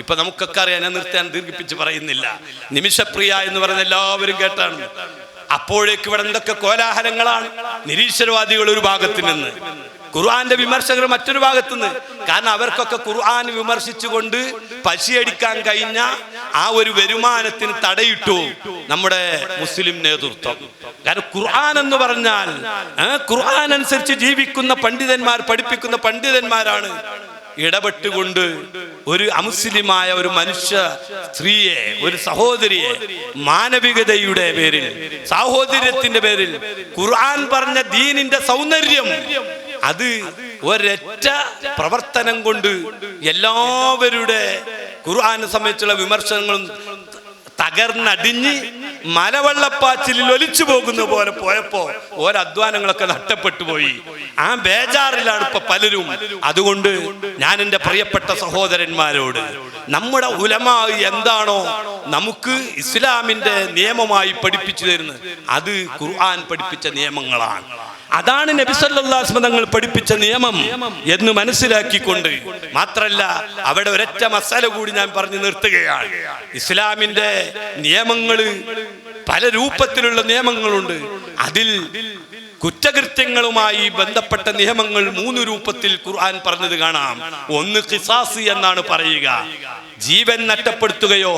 ഇപ്പൊ നമുക്കൊക്കെ അറിയാൻ നിർത്താൻ ദീർഘിപ്പിച്ച് പറയുന്നില്ല. നിമിഷപ്രിയ എന്ന് പറയുന്ന എല്ലാവരും കേട്ടാണ്. അപ്പോഴേക്ക് ഇവിടെ എന്തൊക്കെ കോലാഹലങ്ങളാണ്. നിരീശ്വരവാദികൾ ഒരു ഭാഗത്ത് നിന്ന്. ഖുർആന്റെ വിമർശകർ മറ്റൊരു ഭാഗത്ത് നിന്ന്. കാരണം അവർക്കൊക്കെ ഖുർആൻ വിമർശിച്ചുകൊണ്ട് പശിയടിക്കാൻ കഴിഞ്ഞ ആ ഒരു വരുമാനത്തിന് തടയിട്ടു നമ്മുടെ മുസ്ലിം നേതൃത്വം. കാരണം ഖുർആൻ എന്ന് പറഞ്ഞാൽ ഖുർആൻ അനുസരിച്ച് ജീവിക്കുന്ന പണ്ഡിതന്മാർ പഠിപ്പിക്കുന്ന പണ്ഡിതന്മാരാണ്. ഇടപെട്ടുകൊണ്ട് ഒരു അമുസ്ലിമായ ഒരു മനുഷ്യ സ്ത്രീയെ ഒരു സഹോദരിയെ മാനവികതയുടെ പേരിൽ സാഹോദര്യത്തിന്റെ പേരിൽ ഖുർആൻ പറഞ്ഞ ദീനിന്റെ സൗന്ദര്യം അത് ഒരൊറ്റ പ്രവർത്തനം കൊണ്ട് എല്ലാവരുടെ ഖുർആനെ സംബന്ധിച്ചുള്ള വിമർശനങ്ങളും തകർന്നടിഞ്ഞ് മലവെള്ളപ്പാച്ചിലിൽ ഒലിച്ചു പോകുന്ന പോലെ പോയപ്പോ ഓരധ്വാനങ്ങളൊക്കെ നഷ്ടപ്പെട്ടു പോയി. ആ ബേജാറിലാണ് ഇപ്പൊ പലരും. അതുകൊണ്ട് ഞാൻ എന്റെ പ്രിയപ്പെട്ട സഹോദരന്മാരോട് നമ്മുടെ ഉലമാ എന്താണോ നമുക്ക് ഇസ്ലാമിന്റെ നിയമമായി പഠിപ്പിച്ചു തരുന്നത് അത് ഖുർആൻ പഠിപ്പിച്ച നിയമങ്ങളാണ്. അതാണ് നബിസല്ലാസ്മ തങ്ങൾ പഠിപ്പിച്ച നിയമം എന്ന് മനസ്സിലാക്കിക്കൊണ്ട് മാത്രല്ല അവിടെ ഒരൊറ്റ മസാല കൂടി ഞാൻ പറഞ്ഞു നിർത്തുകയാണ്. ഇസ്ലാമിന്റെ നിയമങ്ങൾ പല രൂപത്തിലുള്ള നിയമങ്ങളുണ്ട്. അതിൽ കുറ്റകൃത്യങ്ങളുമായി ബന്ധപ്പെട്ട നിയമങ്ങൾ മൂന്ന് രൂപത്തിൽ ഖുർആൻ പറഞ്ഞത് കാണാം. ഒന്ന് ഖിസാസ് എന്നാണ് പറയുക. ജീവൻ നഷ്ടപ്പെടുത്തുകയോ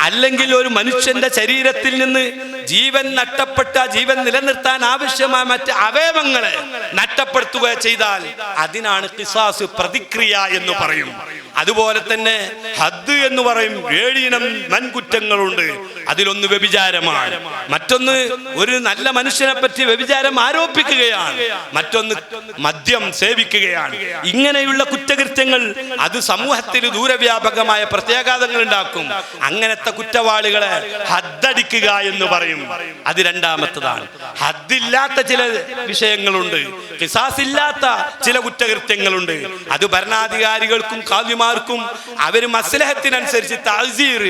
അല്ലെങ്കിൽ ഒരു മനുഷ്യന്റെ ശരീരത്തിൽ നിന്ന് ജീവൻ നഷ്ടപ്പെട്ട ജീവൻ നിലനിർത്താൻ ആവശ്യമായ മറ്റ് അവയവങ്ങളെ നഷ്ടപ്പെടുത്തുക ചെയ്താൽ അതിനാണ് പിസാസ് പ്രതിക്രിയ എന്ന് പറയും. അതുപോലെ തന്നെ ഹദ് എന്ന് പറയും ഏഴിനം നൻകുറ്റങ്ങളുണ്ട്. അതിലൊന്ന് വ്യഭിചാരമാണ്. മറ്റൊന്ന് ഒരു നല്ല മനുഷ്യനെ പറ്റി വ്യഭിചാരം ആരോപിക്കുകയാണ്. മറ്റൊന്ന് മദ്യം സേവിക്കുകയാണ്. ഇങ്ങനെയുള്ള കുറ്റകൃത്യങ്ങൾ അത് സമൂഹത്തിൽ ദൂരവ്യാപകമായ പ്രത്യാഘാതങ്ങൾ ഉണ്ടാക്കും അങ്ങനത്തെ കുറ്റവാളികളെ ഹദ്ദടിക്കുക എന്ന് പറയും. അത് രണ്ടാമത്തതാണ്. ഹദ്ദില്ലാത്ത ചില വിഷയങ്ങളുണ്ട്. കിസാസ് ഇല്ലാത്ത ചില കുറ്റകൃത്യങ്ങളുണ്ട്. അത് ഭരണാധികാരികൾക്കും കാവ്യമാർക്കും അവർ മസ്ലഹത്തിനനുസരിച്ച് താസീർ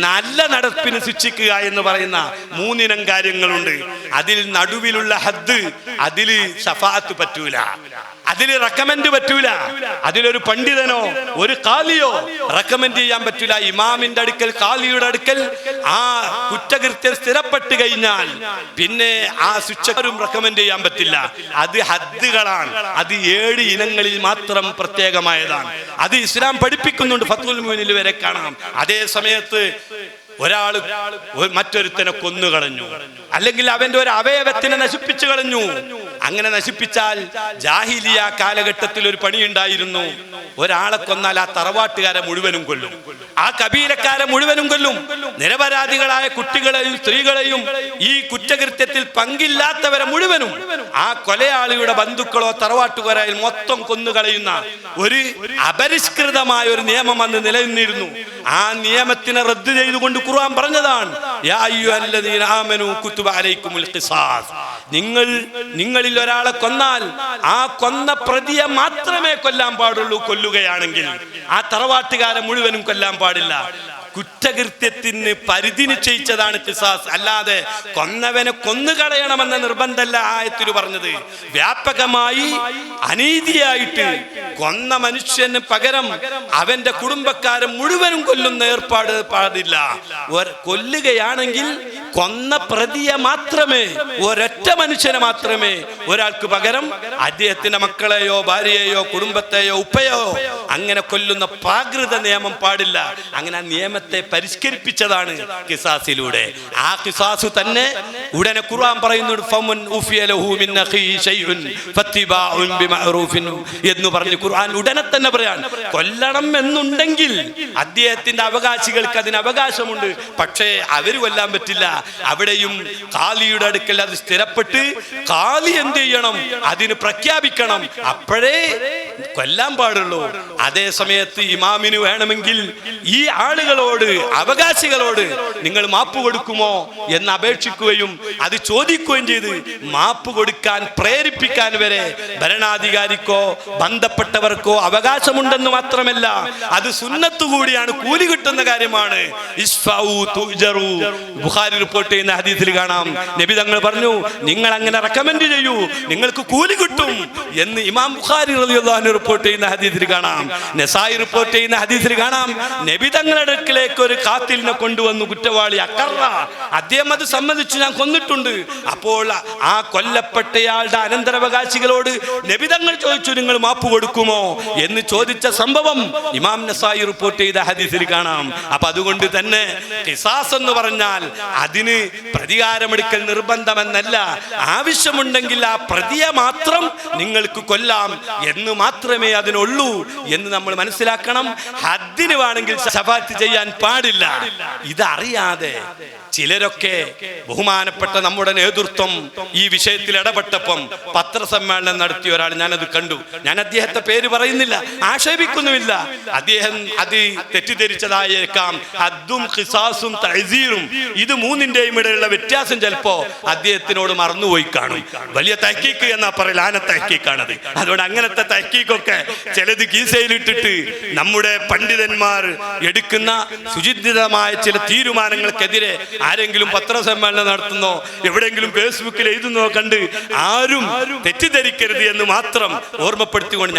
നല്ല നടപ്പിന് ശിക്ഷിക്കുക എന്ന് പറയുന്ന മൂന്നിനം കാര്യങ്ങളുണ്ട്. അതിൽ നടുവിലുള്ള ഹദ് അതിൽ ഷഫാത്ത് പറ്റൂല. അതിൽ റെക്കമെൻഡ് പറ്റൂല. അതിലൊരു പണ്ഡിതനോ ഒരു കാലിയോ റെക്കമെൻഡ് ചെയ്യാൻ പറ്റൂല. ഇമാമിന്റെ അടുക്കൽ കാലിയുടെ അടുക്കൽ ആ കുറ്റകൃത്യം സ്ഥിരപ്പെട്ട് കഴിഞ്ഞാൽ പിന്നെ ആ ശിക്ഷകരും റെക്കമെൻഡ് ചെയ്യാൻ പറ്റില്ല. അത് ഹദ്ദുകളാണ്. അത് ഏഴ് ഇനങ്ങളിൽ മാത്രം പ്രത്യേകമായതാണ്. അത് ഇസ്ലാം പഠിപ്പിക്കുന്നുണ്ട് ഫത്തുൽ മുനിൽ വരെ കാണാം. അതേ സമയത്ത് ഒരാൾ മറ്റൊരുത്തനെ കൊന്നുകളഞ്ഞു അല്ലെങ്കിൽ അവന്റെ ഒരു അവയവത്തിനെ നശിപ്പിച്ചു കളഞ്ഞു. അങ്ങനെ നശിപ്പിച്ചാൽ ജാഹിലിയ കാലഘട്ടത്തിൽ ഒരു പണിയുണ്ടായിരുന്നു. ഒരാളെ കൊന്നാൽ ആ തറവാട്ടുകാരെ മുഴുവനും കൊല്ലും. ആ കബീലക്കാരെ മുഴുവനും കൊല്ലും. നിരപരാധികളായ കുട്ടികളെയും സ്ത്രീകളെയും ഈ കുറ്റകൃത്യത്തിൽ പങ്കില്ലാത്തവരെ മുഴുവനും ആ കൊലയാളിയുടെ ബന്ധുക്കളോ തറവാട്ടുകാരായി മൊത്തം കൊന്നുകളയുന്ന ഒരു അപരിഷ്കൃതമായ ഒരു നിയമം അന്ന് നിലനിന്നിരുന്നു. ആ നിയമത്തിനെ റദ്ദ് ചെയ്തുകൊണ്ട് ഖുർആൻ പറഞ്ഞതാണ് യാ അയ്യുഹല്ലദീന ഖിസാസ്. നിങ്ങൾ നിങ്ങളിൽ ഒരാളെ കൊന്നാൽ ആ കൊന്ന പ്രതിയെ മാത്രമേ കൊല്ലാൻ പാടുള്ളൂ കൊല്ലുകയാണെങ്കിൽ. ആ തറവാട്ടുകാരെ മുഴുവനും കൊല്ലാൻ പാടില്ല. കുറ്റകൃത്യത്തിന് പരിധി നിശ്ചയിച്ചതാണ് കിസാസ്. അല്ലാതെ കൊന്നവനെ കൊന്നുകളയണമെന്ന നിർബന്ധമല്ല ആയത്തിൽ പറഞ്ഞത്. വ്യാപകമായി അനീതിയായിട്ട് കൊന്ന മനുഷ്യന് പകരം അവന്റെ കുടുംബക്കാരെ മുഴുവനും കൊല്ലുന്ന ഏർപ്പാട് പാടില്ല. കൊല്ലുകയാണെങ്കിൽ കൊന്ന പ്രതിയെ മാത്രമേ ഒരൊറ്റ മനുഷ്യനെ മാത്രമേ ഒരാൾക്ക് പകരം അദ്ദേഹത്തിന്റെ മക്കളെയോ ഭാര്യയെയോ കുടുംബത്തെയോ ഉപ്പയോ അങ്ങനെ കൊല്ലുന്ന പ്രാകൃത നിയമം പാടില്ല. അങ്ങനെ ആ നിയമത്തെ പരിഷ്കരിപ്പിച്ചതാണ് കിസാസിലൂടെ. ആ കിസാസു തന്നെ ഉടനെ ഖുർആൻ പറയുന്നു ഫമൻ ഉഫിയ ലഹു മിൻ അഖീഹി ശൈഉൻ ഫത്തിബാഉൻ ബിമഅറൂഫിൻ എന്ന് പറഞ്ഞു ഖുർആൻ ഉടനെ തന്നെ പറയാൻ കൊല്ലണം എന്നുണ്ടെങ്കിൽ അദ്ദേഹത്തിന്റെ അവകാശികൾക്ക് അതിന് അവകാശമുണ്ട്. പക്ഷേ അവർ കൊല്ലാൻ പറ്റില്ല. അവിടെയും കാലിയുടെ അടുക്കൽ അത് സ്ഥിരപ്പെട്ട് കാലി എന്ത് ചെയ്യണം? അതിന് പ്രഖ്യാപിക്കണം. അപ്പോഴേ കൊല്ലാൻ പാടുള്ളൂ. അതേ സമയത്ത് ഇമാമിന് വേണമെങ്കിൽ ഈ ആളുകളോട് അവകാശികളോട് നിങ്ങൾ മാപ്പ് കൊടുക്കുമോ എന്ന് അപേക്ഷിക്കുകയും അത് ചോദിക്കുകയും ചെയ്ത് മാപ്പ് കൊടുക്കാൻ പ്രേരിപ്പിക്കാൻ വരെ ഭരണാധികാരിക്കോ ബന്ധപ്പെട്ടവർക്കോ അവകാശമുണ്ടെന്ന് മാത്രമല്ല അത് സുന്നത്തു കൂടിയാണ് കൂലി കിട്ടുന്ന കാര്യമാണ്. ബുഖാരി റിപ്പോർട്ട് ചെയ്യുന്ന ഹദീസിൽ കാണാം. നബി തങ്ങൾ പറഞ്ഞു നിങ്ങൾ അങ്ങനെ റെക്കമെൻഡ് ചെയ്യൂ. നിങ്ങൾക്ക് കൂലി കിട്ടും. എന്ന് ഇമാം ബുഖാരി റളിയല്ലാഹു റിപ്പോർട്ട് ചെയ്യുന്ന ഹദീസിൽ കാണാം. നെസായി റിപ്പോർട്ട് ചെയ്യുന്ന ഹദീസിൽ കാണാം. നബി തങ്ങളുടെ അടുക്കിലേക്ക് ഒരു കാത്തിലിനെ കൊണ്ടുവന്നു കുറ്റവാളി അക്കറ. അദ്ദേഹം അത് സമ്മതിച്ചു ഞാൻ കൊന്നിട്ടുണ്ട്. അപ്പോൾ ആ കൊല്ലപ്പെട്ടയാളുടെ അനന്തരവകാശികളോട് നബി തങ്ങൾ ചോദിച്ചു നിങ്ങൾ മാപ്പ് കൊടുക്കുമോ? എന്ന് ചോദിച്ച സംഭവം ഇമാം നസായി റിപ്പോർട്ട് ചെയ്ത ഹദീസിൽ കാണാം. അപ്പൊ അതുകൊണ്ട് തന്നെ ഖിസാസ് എന്ന് പറഞ്ഞാൽ അതിന് പ്രതികാരമെടുക്കൽ നിർബന്ധമെന്നല്ല. ആവശ്യമുണ്ടെങ്കിൽ ആ പ്രതിയെ മാത്രം നിങ്ങൾക്ക് കൊല്ലാം എന്ന് മാത്രമേ അതിനുള്ളൂ എന്ന് നമ്മൾ മനസ്സിലാക്കണം. ഹദ്ദിന് വേണമെങ്കിൽ ശഫാത്ത് ചെയ്യാൻ പാടില്ല. ഇതറിയാതെ ചിലരൊക്കെ ബഹുമാനപ്പെട്ട നമ്മുടെ നേതൃത്വം ഈ വിഷയത്തിൽ ഇടപെട്ടപ്പം പത്രസമ്മേളനം നടത്തിയ ഒരാൾ ഞാനത് കണ്ടു. ഞാൻ അദ്ദേഹത്തെ പേര് പറയുന്നില്ല ആക്ഷേപിക്കുന്നുമില്ല. അദ്ദേഹം അത് തെറ്റിദ്ധരിച്ചതായേക്കാം. അദ്ദും ഖിസാസും തഹസീറും ഇത് മൂന്നിന്റെയും ഇടയിലുള്ള വ്യത്യാസം ചിലപ്പോ അദ്ദേഹത്തിനോട് മറന്നുപോയി കാണും. വലിയ തഹക്കീക്ക് എന്നാ പറയില്ല ആന തഹക്കീക്കാണത് അതുകൊണ്ട് അങ്ങനത്തെ തഹക്കീക്കൊക്കെ ചിലത് കീസയിലിട്ടിട്ട് നമ്മുടെ പണ്ഡിതന്മാർ എടുക്കുന്ന സുചിന്തിതമായ ചില തീരുമാനങ്ങൾക്കെതിരെ ആരെങ്കിലും പത്രസമ്മേളനം നടത്തുന്നോ എവിടെയെങ്കിലും ഫേസ്ബുക്കിൽ എഴുതുന്നോ കണ്ട് ആരും തെറ്റിദ്ധരിക്കരുത് എന്ന് മാത്രം ഓർമ്മപ്പെടുത്തിക്കൊണ്ട് ഞാൻ